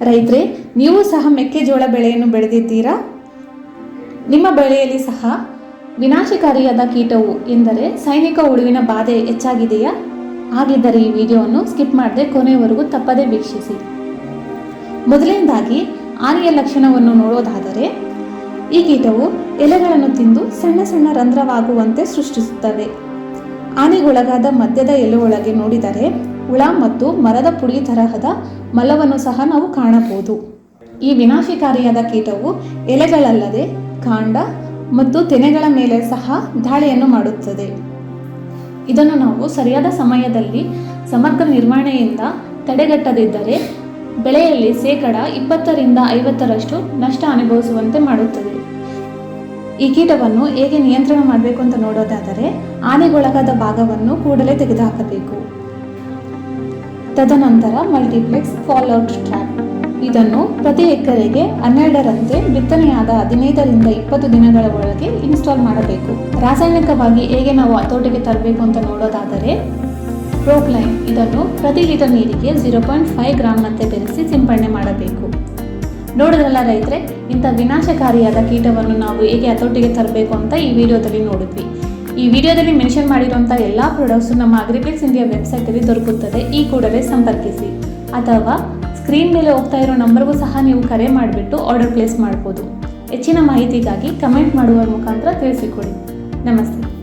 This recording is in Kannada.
ರೈತರೇ, ನೀವು ಸಹ ಮೆಕ್ಕೆಜೋಳ ಬೆಳೆಯನ್ನು ಬೆಳೆದಿದ್ದೀರಾ? ನಿಮ್ಮ ಬೆಳೆಯಲ್ಲಿ ಸಹ ವಿನಾಶಕಾರಿಯಾದ ಕೀಟವು ಎಂದರೆ ಸೈನಿಕ ಹುಳುವಿನ ಬಾಧೆ ಹೆಚ್ಚಾಗಿದೆಯಾ? ಹಾಗಿದ್ದರೆ ಈ ವಿಡಿಯೋವನ್ನು ಸ್ಕಿಪ್ ಮಾಡದೆ ಕೊನೆಯವರೆಗೂ ತಪ್ಪದೇ ವೀಕ್ಷಿಸಿ. ಮೊದಲನೇದಾಗಿ ಆನೆಯ ಲಕ್ಷಣವನ್ನು ನೋಡೋದಾದರೆ, ಈ ಕೀಟವು ಎಲೆಗಳನ್ನು ತಿಂದು ಸಣ್ಣ ಸಣ್ಣ ರಂಧ್ರವಾಗುವಂತೆ ಸೃಷ್ಟಿಸುತ್ತವೆ ಹಾನಿಗೊಳಗಾದ ಮಧ್ಯದ ಎಲೆ ಒಳಗೆ ನೋಡಿದರೆ ಹುಳ ಮತ್ತು ಮರದ ಪುಡಿ ತರಹದ ಮಲವನ್ನು ಸಹ ನಾವು ಕಾಣಬಹುದು. ಈ ವಿನಾಶಕಾರಿಯಾದ ಕೀಟವು ಎಲೆಗಳಲ್ಲದೆ ಕಾಂಡ ಮತ್ತು ತೆನೆಗಳ ಮೇಲೆ ಸಹ ದಾಳಿಯನ್ನು ಮಾಡುತ್ತದೆ. ಇದನ್ನು ನಾವು ಸರಿಯಾದ ಸಮಯದಲ್ಲಿ ಸಮಗ್ರ ನಿರ್ವಹಣೆಯಿಂದ ತಡೆಗಟ್ಟದಿದ್ದರೆ ಬೆಳೆಯಲ್ಲಿ ಶೇಕಡ ಇಪ್ಪತ್ತರಿಂದ ಐವತ್ತರಷ್ಟು ನಷ್ಟ ಅನುಭವಿಸುವಂತೆ ಮಾಡುತ್ತದೆ. ಈ ಕೀಟವನ್ನು ಹೇಗೆ ನಿಯಂತ್ರಣ ಮಾಡಬೇಕು ಅಂತ ನೋಡೋದಾದರೆ ಹಾನಿಗೊಳಗಾದ ಭಾಗವನ್ನು ಕೂಡಲೇ ತೆಗೆದುಹಾಕಬೇಕು. ತದನಂತರ ಮಲ್ಟಿಪ್ಲೆಕ್ಸ್ ಫಾಲ್ಔಟ್ ಟ್ರ್ಯಾಪ್. ಇದನ್ನು ಪ್ರತಿ ಎಕರೆಗೆ ಹನ್ನೆರಡರಂತೆ ಬಿತ್ತನೆಯಾದ ಹದಿನೈದರಿಂದ ಇಪ್ಪತ್ತು ದಿನಗಳ ಒಳಗೆ ಇನ್ಸ್ಟಾಲ್ ಮಾಡಬೇಕು. ರಾಸಾಯನಿಕವಾಗಿ ಹೇಗೆ ನಾವು ಹತೋಟಿಗೆ ತರಬೇಕು ಅಂತ ನೋಡೋದಾದರೆ ಪ್ರೋಕ್ಲೈನ್ ಇದನ್ನು ಪ್ರತಿ ಲೀಟರ್ ನೀರಿಗೆ ಜೀರೋ ಪಾಯಿಂಟ್ ಫೈವ್ ಗ್ರಾಮ್ನಂತೆ ಬೆರೆಸಿ ಸಿಂಪಡಣೆ ಮಾಡಬೇಕು. ನೋಡಿದ್ರಲ್ಲ ರೈತರೆ, ಇಂಥ ವಿನಾಶಕಾರಿಯಾದ ಕೀಟವನ್ನು ನಾವು ಹೇಗೆ ಹತೋಟಿಗೆ ತರಬೇಕು ಅಂತ ಈ ವಿಡಿಯೋದಲ್ಲಿ ನೋಡಿದ್ವಿ. ಈ ವಿಡಿಯೋದಲ್ಲಿ ಮೆನ್ಷನ್ ಮಾಡಿರುವಂಥ ಎಲ್ಲ ಪ್ರಾಡಕ್ಟ್ಸು ನಮ್ಮ ಅಗ್ರಿಪ್ಲೆಕ್ಸ್ ಇಂಡಿಯಾ ವೆಬ್ಸೈಟಲ್ಲಿ ದೊರಕುತ್ತದೆ. ಈ ಕೂಡಲೇ ಸಂಪರ್ಕಿಸಿ. ಅಥವಾ ಸ್ಕ್ರೀನ್ ಮೇಲೆ ಹೋಗ್ತಾ ಇರೋ ನಂಬರ್ಗೂ ಸಹ ನೀವು ಕರೆ ಮಾಡಿಬಿಟ್ಟು ಆರ್ಡರ್ ಪ್ಲೇಸ್ ಮಾಡ್ಬೋದು. ಹೆಚ್ಚಿನ ಮಾಹಿತಿಗಾಗಿ ಕಮೆಂಟ್ ಮಾಡುವ ಮುಖಾಂತರ ತಿಳಿಸಿಕೊಡಿ. ನಮಸ್ತೆ.